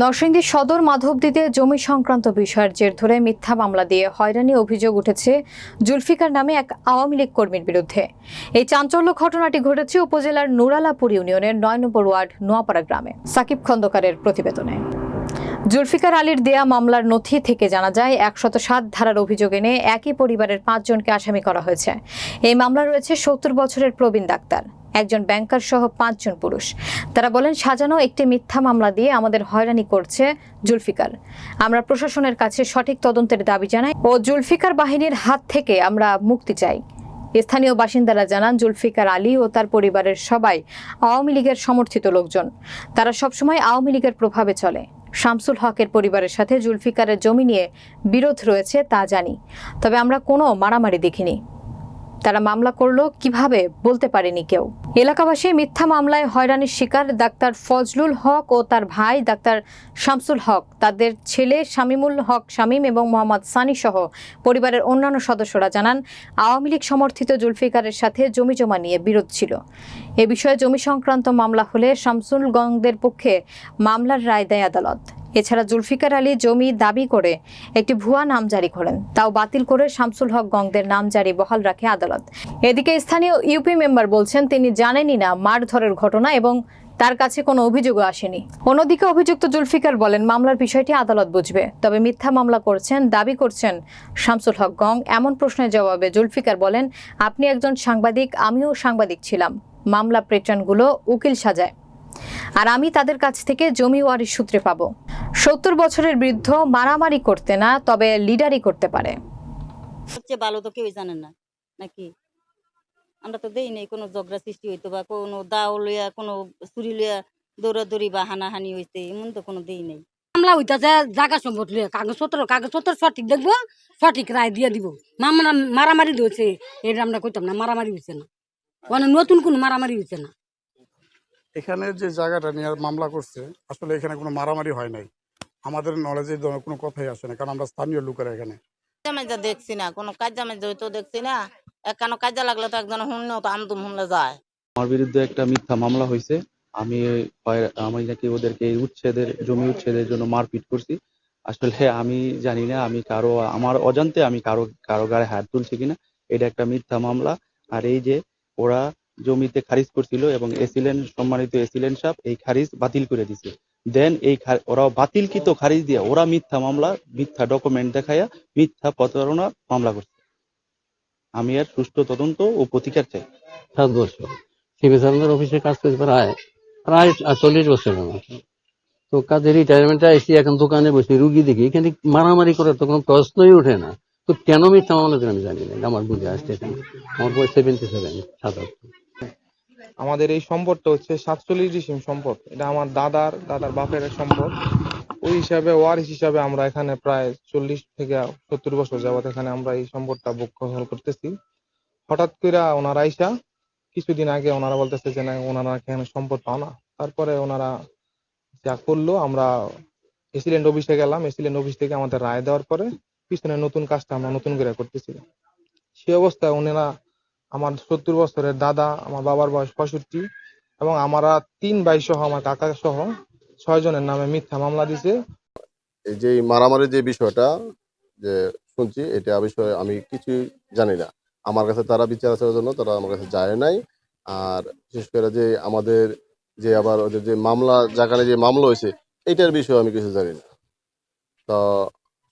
নরসিংদী সদর মাধবদীতে জমি সংক্রান্ত বিষয়ের জের ধরে মিথ্যা মামলা দিয়ে হয়রানি অভিযোগ উঠেছে জুলফিকার নামে এক আওয়ামী লীগ কর্মীর বিরুদ্ধে। এই চাঞ্চল্য ঘটনাটি ঘটেছে উপজেলার নুরালাপুর ইউনিয়নের নয় নম্বর ওয়ার্ড নোয়াপাড়া গ্রামে। সাকিব খন্দকারের প্রতিবেদনে। জুলফিকার আলীর দেয়া মামলার নথি থেকে জানা যায়, একশত সাত ধারার অভিযোগ এনে একই পরিবারের পাঁচজনকে আসামি করা হয়েছে। এই মামলা রয়েছে সত্তর বছরের প্রবীণ ডাক্তার, একজন ব্যাংকার সহ পাঁচজন পুরুষ। তারা বলেন, সাজানো একটি মিথ্যা মামলা দিয়ে আমাদের হয়রানি করছে জুলফিকার। আমরা প্রশাসনের কাছে সঠিক তদন্তের দাবি জানাই ও জুলফিকার বাহিনীর হাত থেকে আমরা মুক্তি চাই। স্থানীয় বাসিন্দারা জানান, জুলফিকার আলী ও তার পরিবারের সবাই আওয়ামী লীগের সমর্থিত লোকজন। তারা সবসময় আওয়ামী লীগের প্রভাবে চলে। শামসুল হকের পরিবারের সাথে জুলফিকারের জমি নিয়ে বিরোধ রয়েছে, তা জানি। তবে আমরা কোনো মারামারি দেখিনি। তারা মামলা করল কীভাবে বলতে পারেনি কেউ। এলাকাবাসী মিথ্যা মামলায় হয়রানির শিকার ডাক্তার ফজলুল হক ও তার ভাই ডাক্তার শামসুল হক। তাদের ছেলে শামিমুল হক শামীম এবং মোহাম্মদ সানি সহ পরিবারের অন্যান্য সদস্যরা জানান, আওয়ামী লীগ সমর্থিত জুলফিকারের সাথে জমি জমা নিয়ে বিরোধ ছিল। এ বিষয়ে জমি সংক্রান্ত মামলা হলে শামসুল গংদের পক্ষে মামলার রায় দেয় আদালত। এছাড়া জুলফিকার আলী জমি দাবি করে একটি ভুয়া নাম জারি করেন। তাও বাতিল করে শামসুল হক গংদের নাম জারি বহাল রাখে আদালত। এদিকে স্থানীয় ইউপি মেম্বার বলছেন, তিনি জানেনই না মারধরের ঘটনা এবং তার কাছে কোনো অভিযোগও আসেনি। অন্যদিকে অভিযুক্ত জুলফিকার বলেন, মামলার বিষয়টি আদালত বুঝবে। তবে মিথ্যা মামলা করছেন, দাবি করছেন শামসুল হক গং। এমন প্রশ্নের জবাবে জুলফিকার বলেন, আপনি একজন সাংবাদিক, আমিও সাংবাদিক ছিলাম। মামলা প্রেটনগুলো উকিল সাজায়। আর আমি তাদের কাছ থেকে জমি ওয়ারিশ সূত্রে পাবো। সত্তর বছরের বৃদ্ধ মারামারি করতে না তবে লিডারই করতে পারে। সবচেয়ে ভালো তো কেউই জানেন না নাকি? আমরা তো দেই নাই কোনো ঝগড়া সৃষ্টি হইতো বা কোনো দাও লইয়া কোনো চুরি লইয়া দৌড়াদৌড়ি বা হানাহানি হইতে এমন তো কোনো দেই নাই। মামলা হইতাছে জায়গা সম্পদ লিয়ে কাগজপত্র কাগজপত্র সঠিক দেখব সঠিক রায় দিয়ে দিব। মামলা মারামারি হয়েছে এটা আমরা কইতাম না মারামারি হয়েছে না। মানে নতুন কোনো মারামারি হয়েছে না। এখানে যে জায়গাটা নিয়ে মামলা করছে আসলে এখানে কোনো মারামারি হয় নাই। আমাদের নলেজে ধরনের কোনো কথাই আসে না কারণ আমরা স্থানীয় লোকেরা এখানে। জামাইজা দেখছি না কোনো কাজ জামাইজা হইতো দেখছি না একানো কাজে লাগলে তো একজন শুনলেও তো আমতুম শুনলে যায়। আমার বিরুদ্ধে একটা মিথ্যা মামলা হয়েছে। আমি আমি নাকি ওদেরকে এই উচ্ছেদের জমি উচ্ছেদের জন্য মারপিট করছি। আসলে আমি জানি না আমি কারও আমার অজান্তে আমি কারও কারও গায়ে হাত তুলছি কিনা। এটা একটা মিথ্যা মামলা। আর এই যে ওরা জমিতে খারিজ করছিল এবং এসিলেন সম্মানিত এসিলেন সাহেব এই খারিজ বাতিল করে দিছে। দেন এই ওরা বাতিলকৃত খারিজ দিয়ে ওরা মিথ্যা মামলা, মিথ্যা ডকুমেন্ট দেখাইয়া মিথ্যা প্রতারণা মামলা করছে। আমি আর সুষ্ঠু তদন্ত ও প্রতিকার চাই। সাত বছর। সিভিল সার্জনের অফিসে কাজ করতে প্রায় প্রায় চল্লিশ বছর তো কাজে রিটায়ারমেন্টে এসে এখন দোকানে বসে রুগী দেখি, এখানে মারামারি করার তো কোনো প্রশ্নই ওঠে না। তো কেন মিথ্যা মামলা আমি জানি না আমার বুঝে আসছে এখানে। আমার বয়স সেভেন্টি সেভেন সাতাত্তর। আমাদের এই সম্পদটা হচ্ছে সাতচল্লিশ ডিসিম সম্পদ। এটা আমার দাদার দাদার বাপের সম্পদ। ওই হিসাবে, ওয়ারিশ হিসাবে আমরা এখানে প্রায় চল্লিশ থেকে সত্তর বছর যাবত এখানে আমরা এই সম্পদটা বক্ষণ করতেছি। হঠাৎ করে ওনারা আইসা, কিছুদিন আগে ওনারা বলতেছে যে না, ওনারা এখানে সম্পদ পাও না। তারপরে ওনারা যা করল, আমরা এসিলেন্ট অফিসে গেলাম। এসিলেন্ট অফিস থেকে আমাদের রায় দেওয়ার পরে পিছনে নতুন কাজটা আমরা নতুন করে করতেছিলাম। সে অবস্থায় ওনারা আমার সত্তর বছরের দাদা, আমার বাবার বয়স পঁয়ষট্টি এবং আমারা তিন ভাই সহ, আমার কাকা সহ ছয় জনের নামে মিথ্যা মামলা দিছে। এই যে মারামারি যে বিষয়টা যে শুনছি, এটা বিষয়ে আমি কিছুই জানি না। আমার কাছে তারা বিচার আচারের জন্য তারা আমার কাছে যায় নাই। আর বিশেষ করে যে আমাদের যে আবার ওদের যে মামলা জায়গায় যে মামলা হয়েছে এইটার বিষয়ে আমি কিছু জানি না। তো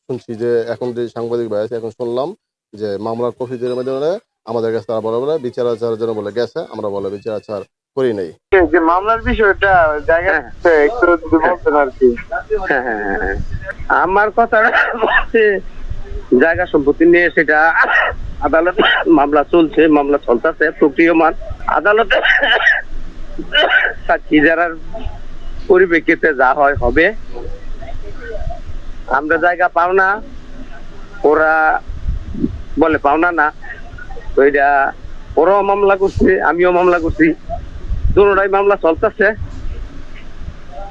শুনছি যে এখন যে সাংবাদিক ভাই আছে, এখন শুনলাম যে মামলার কপি দিয়ে মাধ্যমে আমাদের কাছে তারা বলে বলে বিচার আচারের জন্য বলে গেছে আমরা বলে বিচার আচার করি নাই। যে মামলার বিষয়টা জায়গা একটু যদি বলতেন আর কি। আমার কথা হচ্ছে জায়গা সম্পত্তি নিয়ে সেটা আদালত মামলা চলছে মামলা চলতেছে প্রক্রিয়মান। আদালতে সাক্ষী যারার পরিপ্রেক্ষিতে যা হয় হবে আমরা জায়গা পাও না ওরা বলে পাওনা না। তো এটা ওরাও মামলা করছে আমিও মামলা করছি। দুটাই মামলা চলতেছে।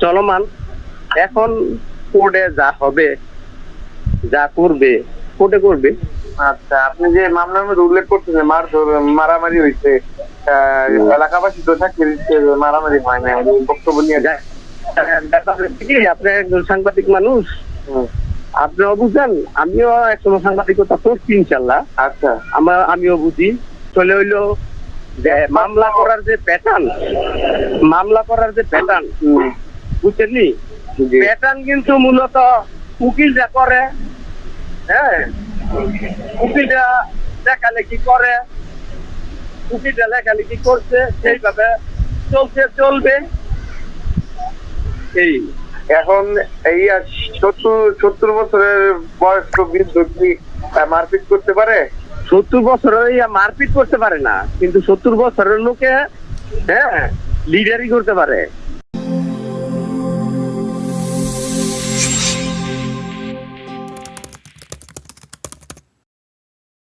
চলমান। এখন কোর্টে যা হবে যা করবে কোর্টে করবে। আচ্ছা আপনি যে মামলার মধ্যে উল্লেখ করতেছেন মার মারামারি হয়েছে এলাকাবাসী তো দিচ্ছে মারামারি হয় না বক্তব্য নিয়ে যায় আপনি একজন সাংবাদিক মানুষ। আপনিও বুঝেন আমিও একসময় সাংবাদিকতা করছি ইনশাল্লাহ। আচ্ছা। আমার আমিও বুঝি। চলে হইল যে মামলা করার যে প্যাটার্ন মামলা করার যে প্যাটার্ন বুঝছেন নি? প্যাটার্ন কিন্তু মূলত উকিলরা করে হ্যাঁ? উকিলরা লেখালেখি করে উকিলরা লেখালেখি করছে সেইভাবে চলছে চলবে। এই এখন এই সত্তর সত্তর বছরের বয়স্ক বৃদ্ধ কি মারপিট করতে পারে? সত্তর বছরের মারপিট করতে পারে না, কিন্তু সত্তর বছরের লোকে হ্যাঁ লিডারই করতে পারে।